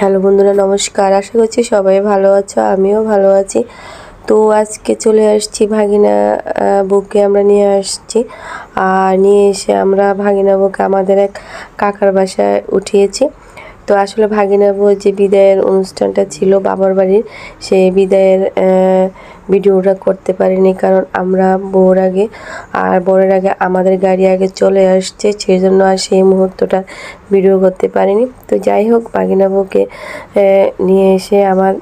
Hello বন্ধুরা, নমস্কার। আশা করছি সবাই ভালো আছো, আমিও ভালো আছি। তো আজকে চলে আসছি ভাগিনা বুকে আমরা নিয়ে আসছি। আর নিয়ে এসে আমরা ভাগিনা বুকে আমাদের এক কাকার বাসায় উঠিয়েছি। তো আসলে ভাগিনা বউ যে বিদায়ের অনুষ্ঠানটা ছিল বাবার বাড়ির সেই বিদায়ের ভিডিওটা করতে পারিনি কারণ আমরা বউর আগে আর বরের আগে আমাদের গাড়ি আগে চলে আসছে সেই জন্য আর সেই মুহূর্তটা ভিডিও করতে পারিনি। তো যাই হোক ভাগিনা বউকে নিয়ে এসে আমার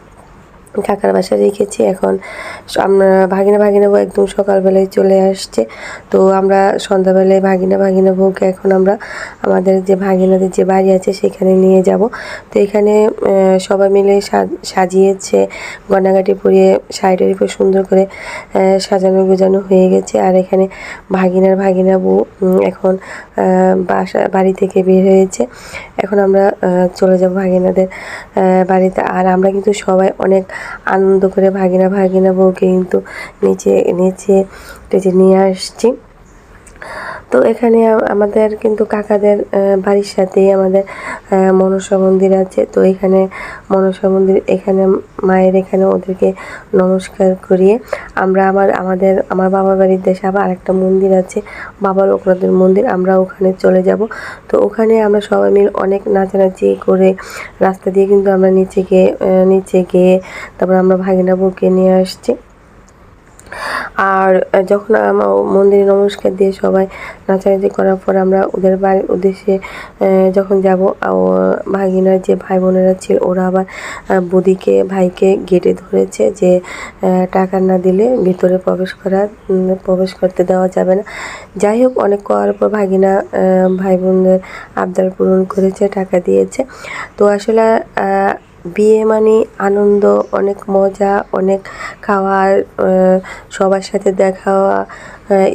কাকার বাসায় রেখেছি। এখন আমরা ভাগিনা ভাগিনা বউ একদম সকালবেলায় চলে আসছে। তো আমরা সন্ধ্যাবেলায় ভাগিনা ভাগিনা বউকে এখন আমরা আমাদের যে ভাগিনাদের যে বাড়ি আছে সেখানে নিয়ে যাব। তো এখানে সবাই মিলে সাজিয়েছে, গয়নাগাটি পরিয়ে শাড়িটারি উপর সুন্দর করে সাজানো গোজানো হয়ে গেছে। আর এখানে ভাগিনার ভাগিনা বউ এখন বাসা, বাড়ি থেকে বের হয়েছে। এখন আমরা চলে যাব ভাগিনাদের বাড়িতে। আর আমরা কিন্তু সবাই অনেক আনন্দ করে ভাগিনা ভাগিনা বউকে কিন্তু নিচে নিচে টেচে নিয়ে আসছি। তো এখানে আমাদের কিন্তু কাকাদের বাড়ির সাথেই আমাদের মনসা মন্দির আছে। তো এখানে মনসা মন্দির, এখানে মায়ের এখানে ওদেরকে নমস্কার করিয়ে আমরা আমার আমাদের, আমার বাবার বাড়ির দেশে আবার আরেকটা মন্দির আছে বাবা লোকনাথের মন্দির। আমরা ওখানে চলে যাব। তো ওখানে আমরা সবাই মিলে অনেক নাচানাচি করে রাস্তা দিয়ে কিন্তু আমরা নিচে গিয়ে নিচে গিয়ে তারপর আমরা ভাগিনা বউকে নিয়ে আসছি। আর যখন আমরা মন্দিরে নমস্কার দিয়ে সবাই নাচানাচি করার পর আমরা ওদের বাড়ির উদ্দেশ্যে যখন যাব ভাগিনার যে ভাই বোনেরা ছিল, ওরা আবার বৌদিকে, ভাইকে গেটে ধরেছে যে টাকা না দিলে ভিতরে প্রবেশ করা প্রবেশ করতে দেওয়া যাবে না। যাই হোক, অনেক করার পর ভাগিনা ভাই বোনদের আবদার পূরণ করেছে, টাকা দিয়েছে। তো আসলে বিয়ে মানে আনন্দ অনেক মজা অনেক খাওয়ার সবার সাথে দেখা হওয়া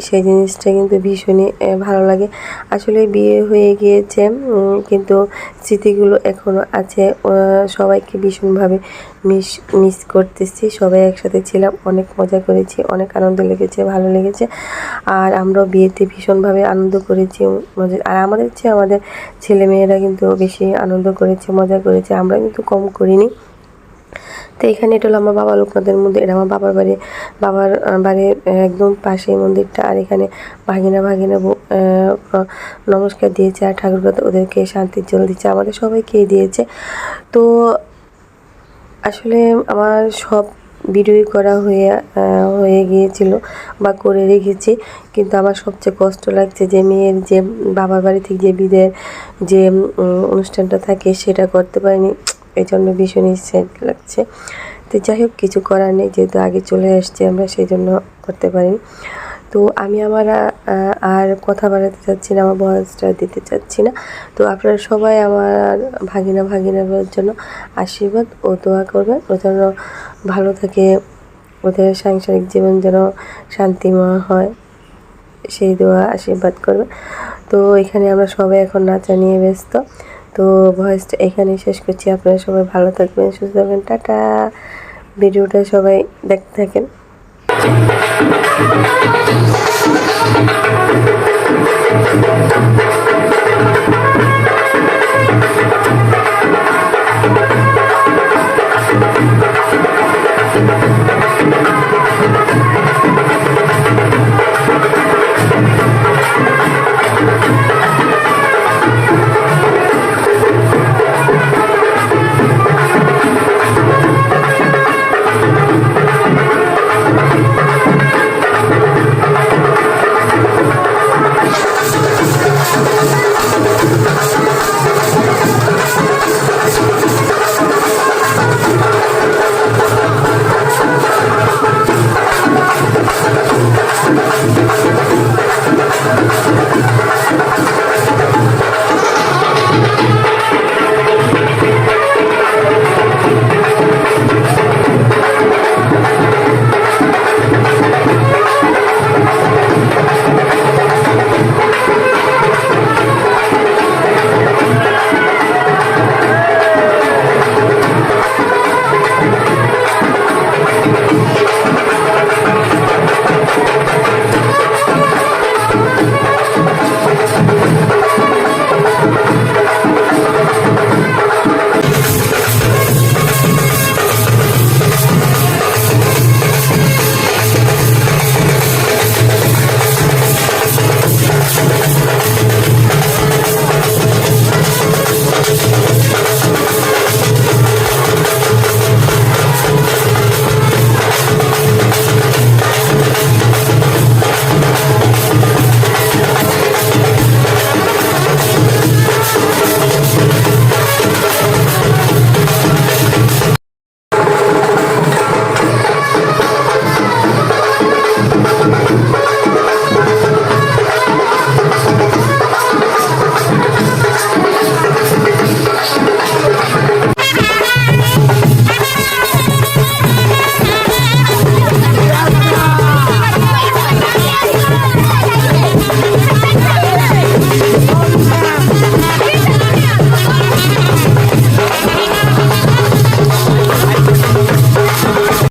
সেই জিনিসটা কিন্তু ভীষণই ভালো লাগে। আসলে বিয়ে হয়ে গিয়েছে কিন্তু স্মৃতিগুলো এখনও আছে। সবাইকে ভীষণভাবে মিস মিস করতেছি। সবাই একসাথে ছিলাম, অনেক মজা করেছি, অনেক আনন্দ লেগেছে, ভালো লেগেছে। আর আমরাও বিয়েতে ভীষণভাবে আনন্দ করেছি মজা, আর আমাদের চেয়ে আমাদের ছেলে মেয়েরা কিন্তু বেশি আনন্দ করেছে, মজা করেছে। আমরা কিন্তু কম করিনি। তো এখানে এটা হলো আমার বাবা লোকনাথের মন্দির, এটা আমার বাবার বাড়ি, বাবার বাড়ির একদম পাশে মন্দিরটা, আর এখানে ভাগিনা ভাগিনা নমস্কার দিয়েছে, আর ঠাকুর কথা ওদেরকে শান্তির জল দিচ্ছে, আমাদের সবাইকে দিয়েছে। তো আসলে আমার সব ভিডিওই করা হয়ে হয়ে গিয়েছিল বা করে রেখেছি, কিন্তু আমার সবচেয়ে কষ্ট লাগছে যে মেয়ের যে বাবার বাড়ি থেকে যে বিদের যে অনুষ্ঠানটা থাকে সেটা করতে পারিনি। এই জন্য ভীষণই স্যাড লাগছে। তো যাই হোক, কিছু করার নেই, যেহেতু আগে চলে আসছি আমরা সেই জন্য করতে পারি তো আমি আমার আর কথা বাড়াতে চাচ্ছি না, আমার বয়সটা দিতে চাচ্ছি না। তো আপনারা সবাই আমার ভাগিনা ভাগিনার জন্য আশীর্বাদ ও দোয়া করবেন। ও যেন ভালো থাকে, ওদের সাংসারিক জীবন যেন শান্তিময় হয়, সেই দোয়া আশীর্বাদ করবে তো এখানে আমরা সবাই এখন নাচা নিয়ে ব্যস্ত। তো ভয়েসটা এখানেই শেষ করছি। আপনারা সবাই ভালো থাকবেন, সুস্থ থাকবেন। টাটা। ভিডিওটা সবাই দেখতে থাকেন।